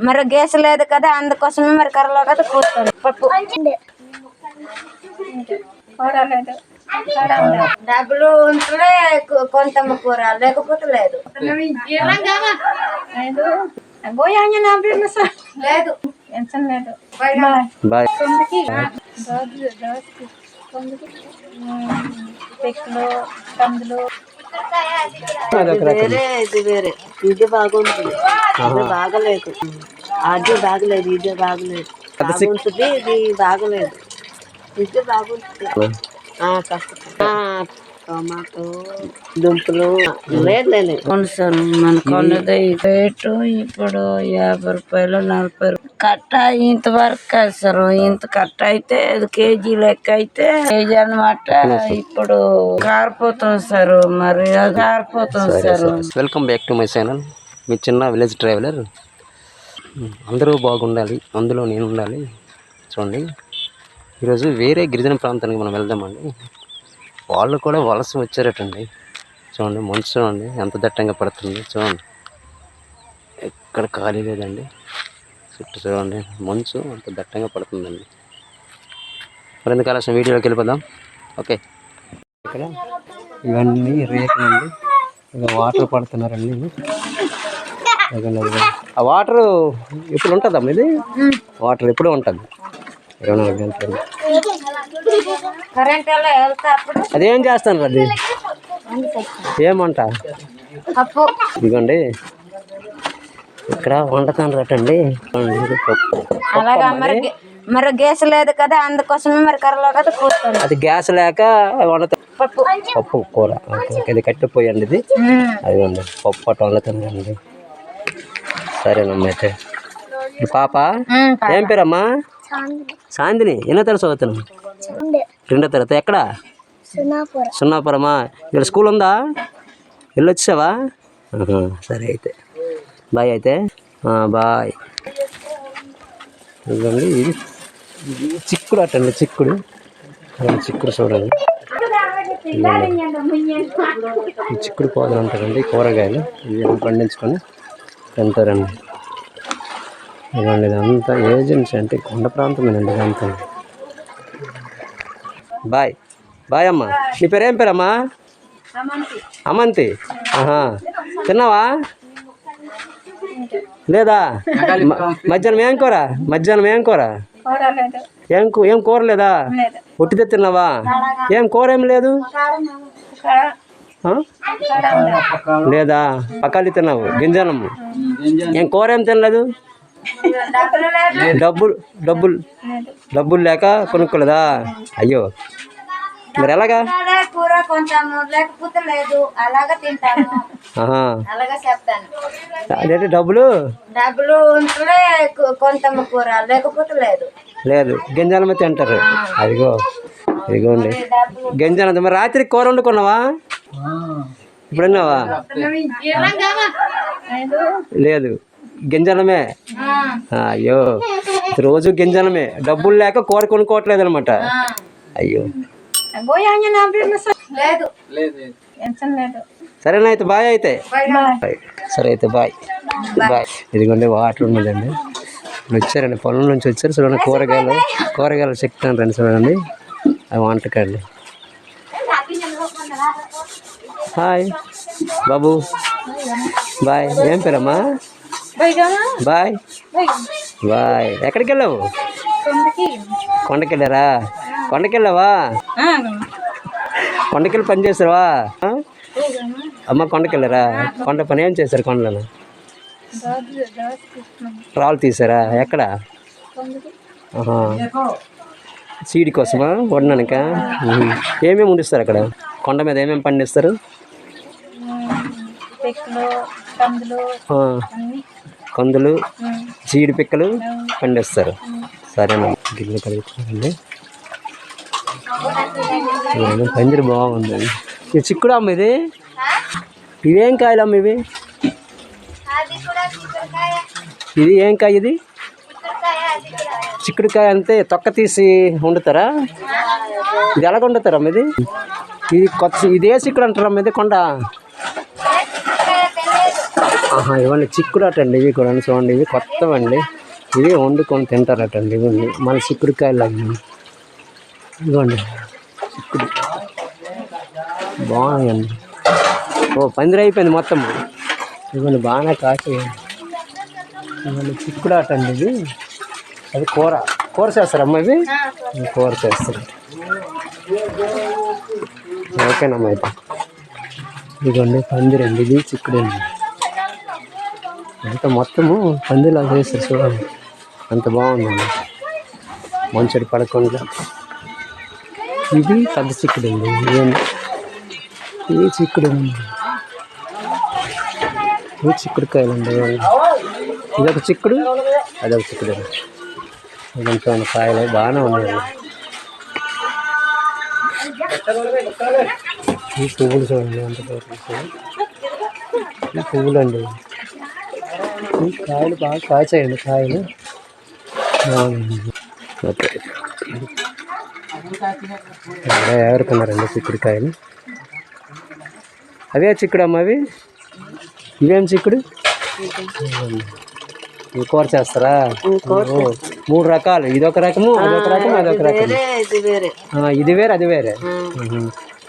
మరి గ్యాస్ లేదు కదా అందుకోసమే మరి కర్రలో కదా కూర్చోండి పప్పు. డబ్బులు ఉంటే కొంత కూర లేకపోతే లేదు. లేదు. అదొక రకం. వేరే ఇది వేరే ఇది బాగుంది ఇది బాగలేదు. అది బాగలేదు ఇది బాగలేదు. బాగుంటుంది ఇది బాగలేదు. ఇది బాగుంటుంది. ఆ, కాస్త. ఆ, టమాటో దుంపలు. లేదు లేదు. సార్ మన కొన్నది రేటు. ఇప్పుడు యాభై రూపాయలు నలభై రూపాయలు. కట్ట ఇంతవరకు కాదు సార్ ఇంత కట్ట అయితే అది కేజీ లెక్క అయితే కేజీ అనమాట ఇప్పుడు కారిపోతుంది సార్ మరి అది కారిపోతుంది sir welcome back to my channel మీ చిన్న విలేజ్ ట్రావెలర్ అందరూ బాగుండాలి అందులో నేను ఉండాలి. చూడండి. ఈరోజు వేరే గిరిజన ప్రాంతానికి మనం వెళ్దామండి. వాళ్ళు కూడా వలస వచ్చారటండి. చూడండి మంచు చూడండి ఎంత దట్టంగా పడుతుంది. చూడండి. ఎక్కడ ఖాళీ లేదండి. చుట్టూ చూడండి మంచు అంత దట్టంగా పడుతుందండి. మరి ఎందుకు ఆలస్యం వీడియోలోకి వెళ్ళిపోదాం? ఓకే ఇక్కడ ఇవన్నీ రేకులండి ఇలా వాటర్ పడుతున్నారండి. ఆ వాటర్ ఎప్పుడు ఉంటుందమ్మా ఇది? వాటర్ ఎప్పుడు ఉంటుంది. ఇరవై నాలుగు గంటలు అదేం చేస్తాను అది ఏమంట? ఇదిగోండి. ఇక్కడ వండుతాను రటండి. అలాగా మరి మరి గ్యాస్ లేదు కదా అందుకోసమే మరి కర్రలో కదా కూర్చోండి అది గ్యాస్ లేక వండుతా పప్పు. పప్పు కూర. ఇది కట్టిపోయండి ఇది. ఉమ్. అదిగోండి పప్పు అట్ట వండుతానండి సరేనమ్మా అయితే. పాప? ఏం పేరమ్మా? సాందిని ఎన్నో తరగతి చదువుతున్నావు రెండో. తరగతి. ఎక్కడ? సున్నాపురమా? ఇక్కడ స్కూల్ ఉందా? వెళ్ళొచ్చావా? సరే అయితే. బాయ్ అయితే? బాయ్. ఇదిగోండి ఇది చిక్కుడు అట్టండి చిక్కుడు. చిక్కుడు చూడండి. చిక్కుడు పోదలు అంటారండి కూరగాయలు. ఇవి పండించుకొని తింటారండి. ఇదిగోండి ఇదంతా ఏజెన్సీ అంటే కొండ ప్రాంతమేనండి ఇదంతా. బాయ్. బాయ్ అమ్మా. నీ పేరు ఏం పేరమ్మా అమంతి ఆహా. తిన్నావా? లేదా? మధ్యాహ్నం ఏం కూర? మధ్యాహ్నం ఏం కూర? ఏం కూ- ఏం కూర లేదా? ఉట్టితే తిన్నావా? ఏం కూర ఏం లేదు? ఆ? లేదా? పకాలి తిన్నావు. గింజనము ఏం కూర ఏం తినలేదు? డబ్బులు డబ్బులు డబ్బులు లేక కొనుక్కోలేదా? అయ్యో. మరి ఎలాగా? కూర కొంచెం లేకపోతే లేదు అలాగా తింటాను అలాగా చెప్తాను అదేంటి డబ్బులు? డబ్బులు ఉంటే కొంత కూర లేకపోతే లేదు. లేదు. గింజలమే తింటారు. అదిగో ఇదిగోండి. గింజల మరి రాత్రికి కూర వండుకున్నావా? ఇప్పుడు విన్నావా లేదు. గింజలమే? అయ్యో. రోజు గింజలమే. డబ్బులు లేక కూర కొనుక్కోవట్లేదు అనమాట అయ్యో. లేదు. సరేనా అయితే బాయ్ అయితే? బాయ్. సరే అయితే బాయ్. బాయ్. ఇదిగోండి వాటర్ ఉన్నదండి. ఇప్పుడు వచ్చారండి పొలం నుంచి వచ్చారు. చూడండి కూరగాయలు కూరగాయలు చెప్తాను రండి చూడండి. అవి వంటకండి హాయ్. బాబు. బాయ్. ఏం పేరమ్మా? బాయ్. బాయ్. ఎక్కడికి వెళ్ళావు కొండకి. వెళ్ళారా కొండకి వెళ్ళావా కొండకెళ్ళి పని చేస్తావా ఆ? అమ్మ కొండకి వెళ్ళారా కొండ పని ఏం చేశారు కొండలను? రాళ్ళు తీసారా ఎక్కడ. సీడి కోసమా? వండడానిక? ఏమేమి వండిస్తారు అక్కడ? కొండ మీద ఏమేమి పండిస్తారు. కందులు జీడి పిక్కలు పండిస్తారు సరేనా గిన్నె కలుగుతుందండి పందిరి బాగుందండి ఇది చిక్కుడు అమ్మ ఇది ఇవేం? కాయలు అమ్మ ఇవి ఇది ఏం కాయ ఇది? చిక్కుడుకాయ అంతే తొక్క తీసి వండుతారా? ఇది ఎలాగ వండుతారా ఇది? ఇది కొత్త ఇది ఏ చిక్కుడు అంటారా ఇది కొండ? ఆహా ఇవన్నీ చిక్కుడట అండి ఇవి కూడా చూడండి ఇవి కొత్తవండి. ఇవి వండుకొని తింటారట అండి ఇవన్నీ మన చిక్కుడుకాయలు ఇదిగోండి చిక్కుడు బాగున్నాయండి ఓ పందిరి అయిపోయింది మొత్తం. ఇవన్నీ బాగానే కాసి. ఇవన్నీ చిక్కుడాట అండి ఇది. అది కూర. కూర చేస్తారమ్మా ఇవి కూర చేస్తారు. ఓకేనమ్మా అయితే. ఇదిగోండి పందిరండి ఇది చిక్కుడు అండి. అంత మొత్తము? పందిలా చేస్తారు చూడండి. అంత బాగుందండి. మంచడి పడకుండా. ఇది పెద్ద చిక్కుడు అండి. ఇదేంటి ఇది చిక్కుడు అండి. చిక్కుడు చిక్కుడుకాయలు ఇవన్నీ. ఇదొక చిక్కుడు అదొక చిక్కుడు అండి. ఇదంతా ఉన్న కాయలు బాగానే ఉన్నాయండి ఈ పువ్వులు చూడండి ఎంత ఈ పువ్వులు అండి. ఈ కాయలు బాగా కాచాయండి కాయలు. బాగుంది ఓకే. ఎవరుకున్నారండి చిక్కుడుకాయలు. అవే చిక్కుడు అమ్మ అవి? ఇవేం చిక్కుడు? ఇవి కూర చేస్తారా? మూడు రకాలు. ఇదొక రకము అదొక రకము అదొక రకము. ఇది వేరే. ఆ, ఇది వేరే అది వేరే.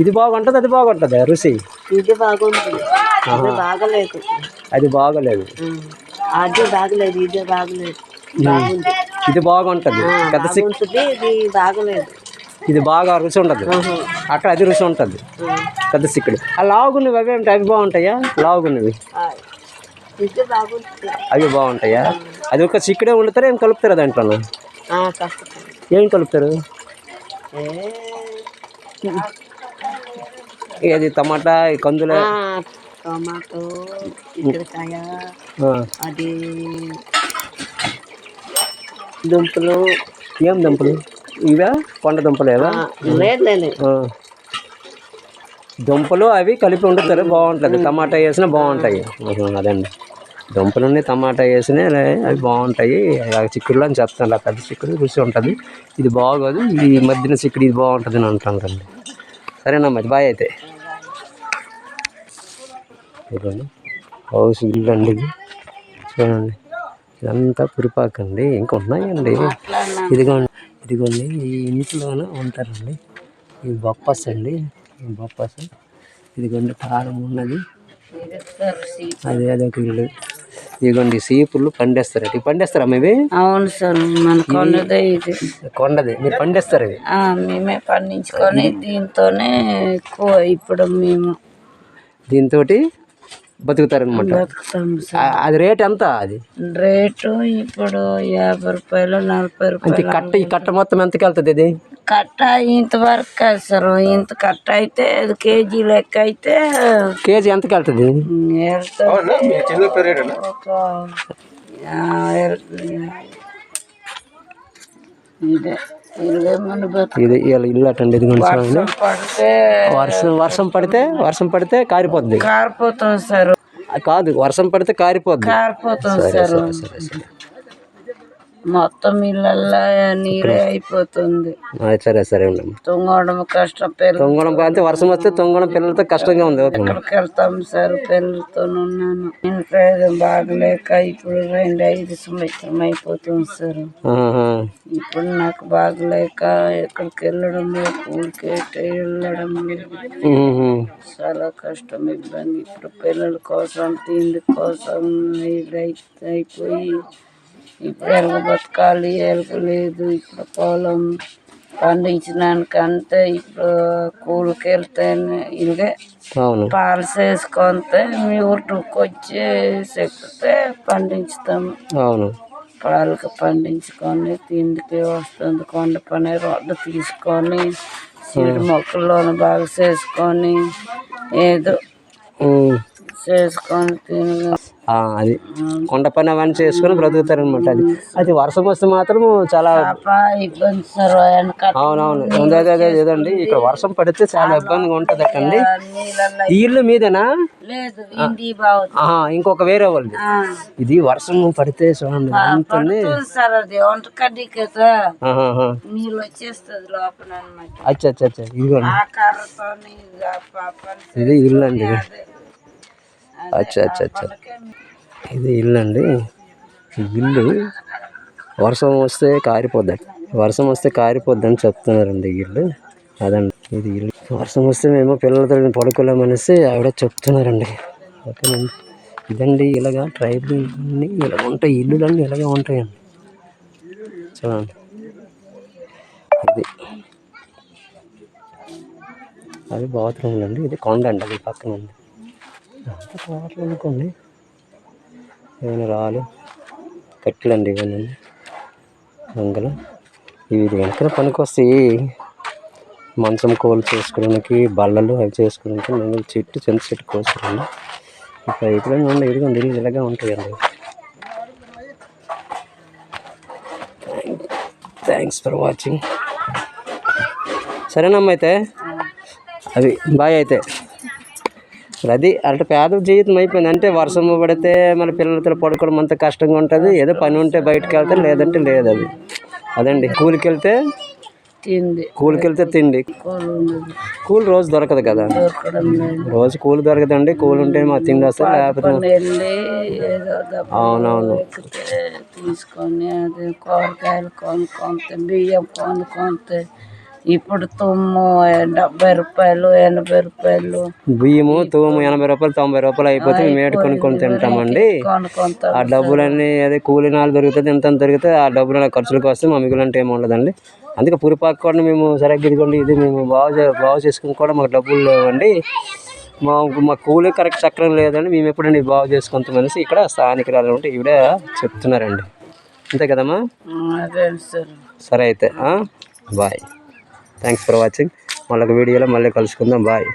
ఇది బాగుంటుంది అది బాగుంటుంది రుచి. ఇది బాగలేదు. అది బాగలేదు. అది బాగలేదు ఇది బాగలేదు. ఇది బాగుంటుంది. పెద్ద బాగుంటుంది ఇది బాగలేదు. ఇది బాగా రుచి ఉండదు అక్కడ అది రుచి ఉంటుంది. పెద్ద చిక్కుడు ఆ లావుగున్నవి అవి ఏమిటి? అవి బాగుంటాయా? లావుగున్నవి అవి బాగుంటాయా? అది ఒక చిక్కుడే వండుతారా? ఏం కలుపుతారా దాంట్లో ఏం కలుపుతారు? ఏది? టమాటా? కందుల? టమాటో చిక్కుడుకాయ ఆ, అది దుంపలు? ఏం దుంపలు? ఇవా? కొండ దుంపలేవా. దుంపలు అవి కలిపి వండుతారు బాగుంటుంది. టమాటా వేసినా బాగుంటాయి. అదండి. దుంపలని టమాటా వేసినా అవి బాగుంటాయి. చిక్కుడులో అని చెప్తాను పెద్ద చిక్కుడు రుచి ఉంటుంది. ఇది బాగోదు ఇది ఈ మధ్యన చిక్కుడు ఇది బాగుంటుంది అని అంటాను సరేనమ్మా బాయ్ అయితే. హౌస్ ఇల్లు అండి ఇది. చూడండి. ఇదంతా పురిపాకండి ఇంకా ఉన్నాయండి ఇదిగోండి. ఇదిగోండి ఈ ఇంట్లోనే ఉంటారండి. ఈ బొప్పాస్ అండి ఈ బొప్పాస్. ఇదిగోండి కారం ఉన్నది. అదే అదొక ఇల్లు. ఇదిగోండి సీపులు పండేస్తారు ఇవి పండేస్తారా ఇవి? అవును సార్ మన కొన్నదే ఇది. కొండది మీరు పండేస్తారు ఇవి? ఆ, మేమే పండించుకొని దీంతోనే ఎక్కువ ఇప్పుడు మేము. దీంతో బతుకుతారనమాట అది రేట్ ఎంత అది? రేటు ఇప్పుడు యాభై రూపాయలు నలభై రూపాయలు కట్ట ఈ కట్ట మొత్తం ఎంతకి వెళ్తుంది ఇది? కట్ట ఇంతవరకు కాదు సార్ ఇంత కట్ట అయితే అది కేజీ లెక్క అయితే కేజీ ఎంతకి వెళ్తుంది? వెళ్తుంది. ఇదే. ఇది ఇల్లు అటండి చూడండి. వర్షం వర్షం పడితే వర్షం పడితే కారిపోద్ది. కారిపోతుంది సార్. కాదు వర్షం పడితే కారిపోద్ది. కారిపోతుంది సరే సరే. మొత్తం ఇళ్ళల్లో నీరే అయిపోతుంది. సరే సరే ఉండమ్మా తుంగడం కష్టం పిల్లలు తొంగడం అంటే వర్షం వస్తే తొంగడం పిల్లలతో కష్టంగా ఉంది ఓకే ఎక్కడికి వెళ్తాం సార్ పిల్లలతో ఉన్నాను. ఇంట్లో బాగలేక ఇప్పుడు రెండు ఐదు సంవత్సరం అయిపోతుంది సార్. ఆహా. ఇప్పుడు నాకు బాగలేక ఎక్కడికి వెళ్ళడం లేదు ఊరికి ఎటు వెళ్ళడం లేదు. ఉహుహు. చాలా కష్టం ఇబ్బంది. ఇప్పుడు పిల్లల కోసం తిండి కోసం ఇది అయి- అయిపోయి ఇప్పుడు ఎలగ బతకాలి? ఎలగ లేదు. ఇప్పుడు పొలం పండించడానికి అంతే ఇప్పుడు కూలికి వెళ్తేనే ఇలాగే అవును. పాలు చేసుకుంటే మీ ఊరికి వచ్చి చెక్కితే పండించుతాము అవును. పాలకి పండించుకొని తిండికి వస్తుంది. కొండ పని రోడ్డు తీసుకొని సీడు మొక్కల్లోని బాగా చేసుకొని ఏదో. చేసుకొని తిని అది. కొండ పని అవన్నీ చేసుకుని బ్రతుకుతారనమాట అది. అది వర్షం వస్తే మాత్రం చాలా అవునవును. అదే అదే ఏదండి ఇక్కడ వర్షం పడితే చాలా ఇబ్బందిగా ఉంటుంది అటండి. ఈ ఇల్లు మీదేనా? ఇంకొక వేరే వాళ్ళది. ఇది వర్షం పడితే చూడండి ఉంటుంది అచ్చా అచ్చా అచ్చా ఇదిగోండి. ఇది ఇల్లు అండి అచ్చా అచ్చా అచ్చా. ఇది ఇల్లు అండి ఇల్లు వర్షం వస్తే కారిపోద్దండి వర్షం వస్తే కారిపోద్దని చెప్తున్నారండి ఇల్లు. అదండి ఇది ఇల్లు. వర్షం వస్తే మేము పిల్లలతో పడుకోలేమనేసి ఆవిడ చెప్తున్నారండి. ఓకేనండి ఇదండి ఇలాగా ట్రైబుల్ ఇలా ఉంటాయి ఇల్లులన్నీ ఇలాగే ఉంటాయండి. చూడండి. అది బాత్రూమ్లు అండి ఇది కొండ అండి అది పక్కన ఉంది. అంతా అనుకోండి ఏమైనా రాళ్ళు కట్టెలండి ఇవన్నీ. వంగలు ఇవి వెనకన పనికొస్తాయి. మంచం కోలు చేసుకోవడానికి బల్లలు అవి చేసుకోవడానికి మేము చెట్టు చింత చెట్టు కోసుకోండి. ఈ పైపులు ఉండే ఇదిగోండి ఇల్లు ఇలాగే ఉంటాయండి. థ్యాంక్స్ ఫర్ వాచింగ్ సరేనమ్మా అయితే. అది బాయ్ అయితే. అది అంటే పేద జీవితం అయిపోయింది. అంటే వర్షం పడితే మన పిల్లలతో పడుకోవడం అంత కష్టంగా ఉంటుంది. ఏదో పని ఉంటే బయటకు వెళ్తే లేదంటే లేదు అది. అదండి. కూలికి వెళ్తే తిండి. కూలికి వెళ్తే తిండి. కూలి రోజు దొరకదు కదా. రోజు కూలి దొరకదండి. కూలి ఉంటే మా తిండి వస్తుంది లేకపోతే అవునవును. తీసుకొని అది కూరగాయలు కొనుక్కొంతే బియ్యం కొనుక్కొంతే ఇప్పుడు తుమ్ము డెబ్బై రూపాయలు ఎనభై రూపాయలు. బియ్యము తూము ఎనభై రూపాయలు తొంభై రూపాయలు అయిపోతే మేము ఏడు కొనుక్కొని తింటామండి ఆ డబ్బులన్నీ అదే కూలి నాలుగు దొరుకుతుంది ఎంత దొరికితే ఆ డబ్బులు ఖర్చులకు వస్తే మా మిగులంటే ఏమి ఉండదండి. అందుకే పురిపాకు కూడా మేము సరిగ్గా ఇదిగోండి ఇది మేము బాగు బాగు చేసుకుని కూడా మాకు డబ్బులు లేవండి. మా మా కూలి కరెక్ట్ చక్రం లేదండి మేము ఎప్పుడండి బాగు చేసుకుంటామనేసి ఇక్కడ స్థానికురాలు ఉంటే ఈవిడ చెప్తున్నారండి. అంతే కదమ్మా? సరే. అయితే బాయ్. థ్యాంక్స్ ఫర్ వాచింగ్ మళ్ళీ వీడియోలో మళ్ళీ కలుసుకుందాం. బాయ్